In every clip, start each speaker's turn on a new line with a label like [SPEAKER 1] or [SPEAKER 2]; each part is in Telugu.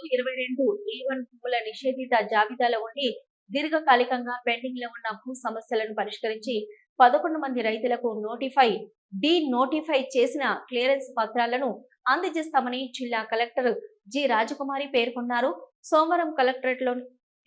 [SPEAKER 1] రెండు ఇరవై రెండు వన్ భూముల నిషేధిత జాబితాలో ఉండి దీర్ఘకాలికంగా పెండింగ్లో ఉన్న భూ సమస్యలను పరిష్కరించి పదకొండు మంది రైతులకు నోటిఫై డి నోటిఫై చేసిన క్లియరెన్స్ పత్రాలను అందజేస్తామని జిల్లా కలెక్టర్ జి రాజకుమారి పేర్కొన్నారు. సోమవారం కలెక్టరేట్లో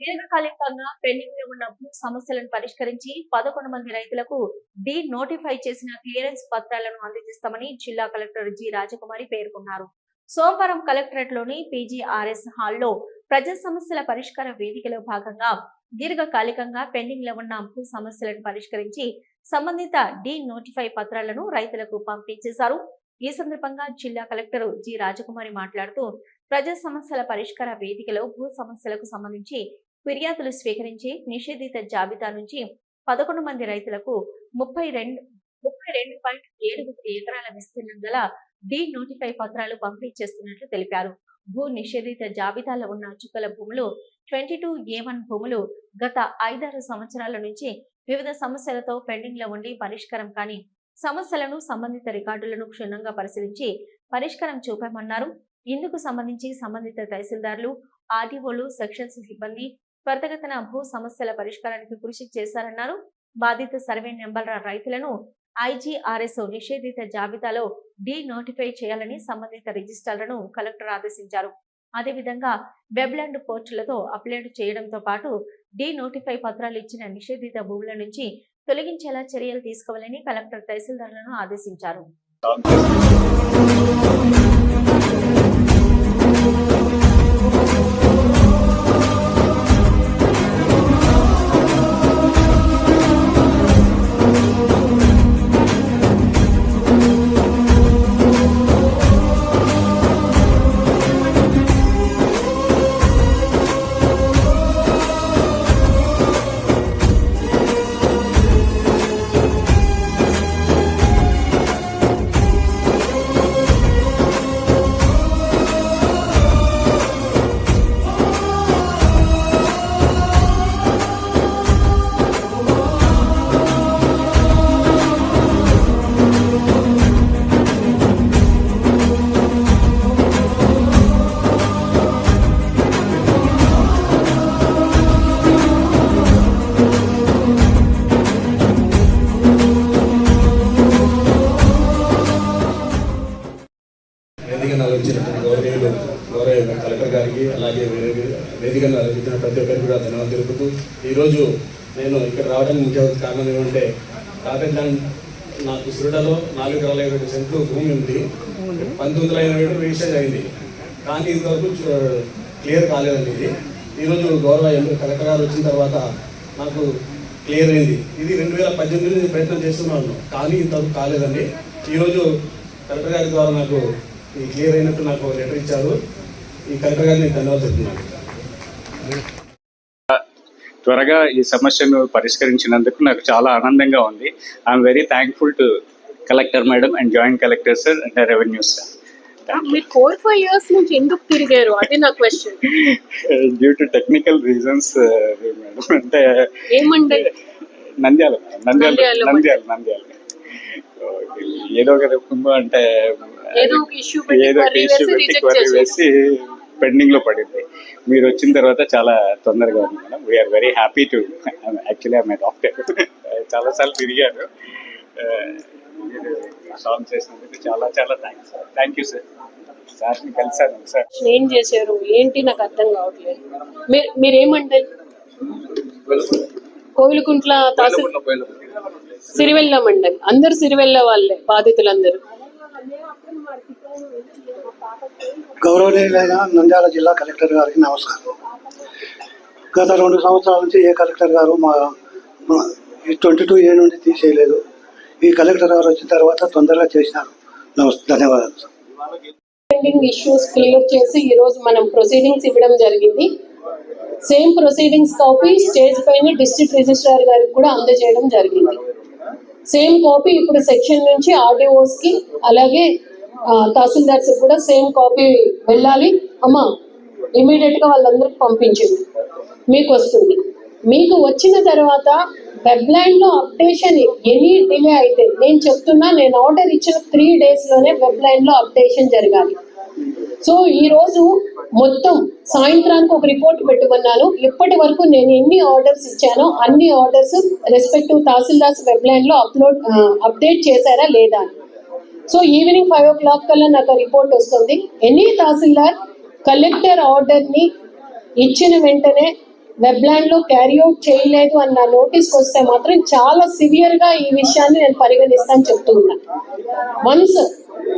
[SPEAKER 1] దీర్ఘకాలికంగా పెండింగ్లో ఉన్న భూ సమస్యలను పరిష్కరించి పదకొండు మంది రైతులకు డి నోటిఫై చేసిన క్లియరెన్స్ పత్రాలను అందజేస్తామని జిల్లా కలెక్టర్ జి రాజకుమారి పేర్కొన్నారు. సోమవారం కలెక్టరేట్లోని పీజీఆర్ఎస్ హాల్లో ప్రజా సమస్యల పరిష్కార వేదికలో భాగంగా దీర్ఘకాలికంగా పెండింగ్లో ఉన్న భూ సమస్యలను పరిష్కరించి సంబంధిత డి నోటిఫై పత్రాలను రైతులకు పంపిణీ చేశారు ఈ సందర్భంగా జిల్లా కలెక్టర్ జి రాజకుమారి మాట్లాడుతూ ప్రజా సమస్యల పరిష్కార వేదికలో భూ సమస్యలకు సంబంధించి ఫిర్యాదులు స్వీకరించి నిషేధిత జాబితా నుంచి పదకొండు మంది రైతులకు ముప్పై రెండు ముప్పై రెండు పాయింట్ ఏడు ఎకరాల విస్తీర్ణం గల డి నోటిఫై పత్రాలు పంపిణీ చేస్తున్నట్లు తెలిపారు. భూ నిషేధిత జాబితాలో ఉన్న చుక్కల భూములు ట్వంటీ టూ ఏ వన్ భూములు గత ఐదారు సంవత్సరాల నుంచి వివిధ సమస్యలతో పెండింగ్లో ఉండి పరిష్కారం కాని సమస్యలను సంబంధిత రికార్డులను క్షుణ్ణంగా పరిశీలించి పరిష్కారం చూపామన్నారు. ఇందుకు సంబంధించి సంబంధిత తహసీల్దార్లు ఆర్డీఓలు సెక్షన్స్ సిబ్బంది త్వరతగతన భూ సమస్యల పరిష్కారానికి కృషి చేశారన్నారు. బాధిత సర్వే నెంబర్ల రైతులను ఐజీఆర్ఎస్ నిషేధిత జాబితాలో డి నోటిఫై చేయాలని సంబంధిత రిజిస్టర్లను కలెక్టర్ ఆదేశించారు. అదేవిధంగా వెబ్లాండ్ పోర్టులతో అప్లోడ్ చేయడంతో పాటు డీ నోటిఫై పత్రాలు ఇచ్చిన నిషేధిత భూముల నుంచి తొలగించేలా చర్యలు తీసుకోవాలని కలెక్టర్ తహసీల్దార్లను ఆదేశించారు.
[SPEAKER 2] వేదికను ఆలోచించినటువంటి గౌరవనీయులు గౌరవ కలెక్టర్ గారికి అలాగే వేదిక- వేదికను ఆలోచించిన ప్రతి ఒక్కరికి కూడా ధన్యవాదాలు తెలుపుతూ ఈరోజు నేను ఇక్కడ రావడానికి ముఖ్య కారణం ఏమంటే రాకెట్ ల్యాండ్ నాకు సురడలో నాలుగు ఎకరాల ఇరవై సెంట్లు భూమి ఉంది. పంతొమ్మిది వందల ఎనభై ఏడు రిజిస్టర్ అయింది. కానీ ఇంతవరకు క్లియర్ కాలేదండి ఇది. ఈరోజు గౌరవ ఎం- కలెక్టర్ గారు వచ్చిన తర్వాత నాకు క్లియర్ అయింది. ఇది రెండు వేల పద్దెనిమిది ప్రయత్నం చేస్తున్నాను. కానీ ఇంతవరకు కాలేదండి. ఈరోజు కలెక్టర్ గారి ద్వారా నాకు క్లియర్ అయినట్టు నాకు లెటర్ ఇచ్చారు. ఈ కలెక్టర్ గారిని ధన్యవాదాలు చెప్తున్నాను.
[SPEAKER 3] త్వరగా ఈ సమస్యను పరిష్కరించినందుకు నాకు చాలా ఆనందంగా ఉంది. I'm very thankful to collector madam and joint collector sir and revenue sir
[SPEAKER 4] మీరు ఫోర్ ఫైవ్ ఇయర్స్ నుంచి ఎందుకు తిరిగారు? అది నా question
[SPEAKER 3] due to technical reasons madam అంటే
[SPEAKER 4] ఏమండి?
[SPEAKER 3] నంద్యాల నంద్యాల
[SPEAKER 4] నంద్యాల
[SPEAKER 3] నంద్యాల నంద్యాల. ఏదో ఒక రకంగా అంటే
[SPEAKER 4] ఏదో ఒక issue పెట్టి
[SPEAKER 3] issue
[SPEAKER 4] వేసి
[SPEAKER 3] పెండింగ్లో పడింది. మీరు వచ్చిన తర్వాత చాలా తొందరగా ఉంది madam. We're very happy to actually I doctor చాలా సార్లు తిరిగాను. సాల్వ్ చేసినందుకు చాలా చాలా థ్యాంక్స్ థ్యాంక్ యూ సార్ సార్ని కలిసాను సార్
[SPEAKER 4] ఏం చేశారు? ఏంటి? నాకు అర్థం కావట్లేదు. మీరు మీరేమంటే కోవిలకుంట్ల తహసీల్ సిరివెల్ల మండలి అందరు సిరివెల్ల వాళ్ళే బాధితులందరూ.
[SPEAKER 5] గౌరవనీయులైన నంద్యాల జిల్లా కలెక్టర్ గారికి నమస్కారం. గత రెండు సంవత్సరాల నుంచి ఏ కలెక్టర్ గారు మా ట్వంటీ టూ ఏ నుండి తీసేయలేదు. ఈ కలెక్టర్ గారు వచ్చిన తర్వాత తొందరగా చేసినారు. నమస్తే ధన్యవాదాలు
[SPEAKER 4] పెండింగ్ ఇష్యూస్ క్లియర్ చేసి ఈరోజు మనం ప్రొసీడింగ్స్ ఇవ్వడం జరిగింది. సేమ్ ప్రొసీడింగ్స్ కాపీ స్టేజ్ పైన డిస్ట్రిక్ట్ రిజిస్ట్రార్ గారికి కూడా అందజేయడం జరిగింది. సేమ్ కాపీ ఇప్పుడు సెక్షన్ నుంచి ఆర్డీఓస్కి అలాగే తహసీల్దార్స్ కూడా సేమ్ కాపీ వెళ్ళాలి. అమ్మా ఇమీడియట్గా వాళ్ళందరికి పంపించింది మీకు వస్తుంది. మీకు వచ్చిన తర్వాత వెబ్లైన్లో అప్డేషన్ ఎనీ డిలే అయితే నేను చెప్తున్నా నేను ఆర్డర్ ఇచ్చిన త్రీ డేస్లోనే వెబ్లైన్లో అప్డేషన్ జరగాలి. సో ఈ రోజు మొత్తం సాయంత్రానికి ఒక రిపోర్ట్ పెట్టుకున్నాను ఇప్పటి వరకు నేను ఎన్ని ఆర్డర్స్ ఇచ్చానో అన్ని ఆర్డర్స్ రెస్పెక్టివ్ తహసీల్దార్స్ వెబ్లైన్లో అప్లోడ్ అప్డేట్ చేశారా లేదా? So evening five o'clock కల్లా నాకు రిపోర్ట్ వస్తుంది. ఎనీ తహసీల్దార్ కలెక్టర్ ఆర్డర్ని ఇచ్చిన వెంటనే వెబ్లాండ్లో క్యారీ అవుట్ చేయలేదు అన్న నోటీస్ వస్తే మాత్రం చాలా సివియర్గా ఈ విషయాన్ని నేను పరిగణిస్తాను చెప్తూ ఉన్నా. వన్స్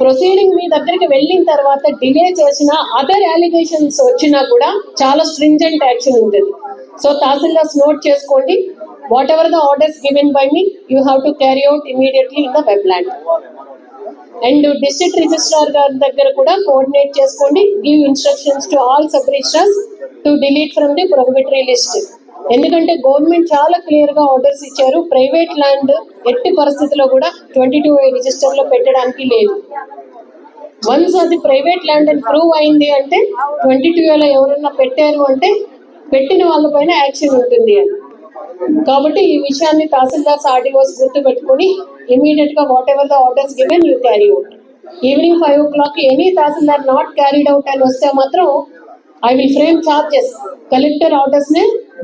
[SPEAKER 4] ప్రొసీడింగ్ మీ దగ్గరికి వెళ్ళిన తర్వాత డిలే చేసిన అదర్ అలిగేషన్స్ వచ్చినా కూడా చాలా స్ట్రింజెంట్ యాక్షన్ ఉంటుంది. సో తహసీల్దార్స్ నోట్ చేసుకోండి. Whatever the orders given by me you have to carry out immediately in the Webland and district registrar గారి దగ్గర కూడా కోఆర్డినేట్ చేసుకోండి. Give instructions to all sub registrars to delete from the prohibitory list ఎందుకంటే గవర్నమెంట్ చాలా క్లియర్గా ఆర్డర్స్ ఇచ్చారు. ప్రైవేట్ ల్యాండ్ ఎట్టి పరిస్థితిలో కూడా ట్వంటీ టూ రిజిస్టర్లో పెట్టడానికి లేదు. వన్స్ అది ప్రైవేట్ ల్యాండ్ అని ప్రూవ్ అయింది అంటే ట్వంటీ టూ లో ఎవరన్నా పెట్టారు అంటే పెట్టిన వాళ్ళపైన యాక్షన్ ఉంటుంది అని. కాబట్టి ఈ విషయాన్ని తహసీల్దార్స్ ఆర్డీఓస్ గుర్తు పెట్టుకుని ఇమీడియట్గా whatever the orders given you carry out evening five o'clock any tahsildar not carried out అని వస్తే మాత్రం I will frame charges collector orders నే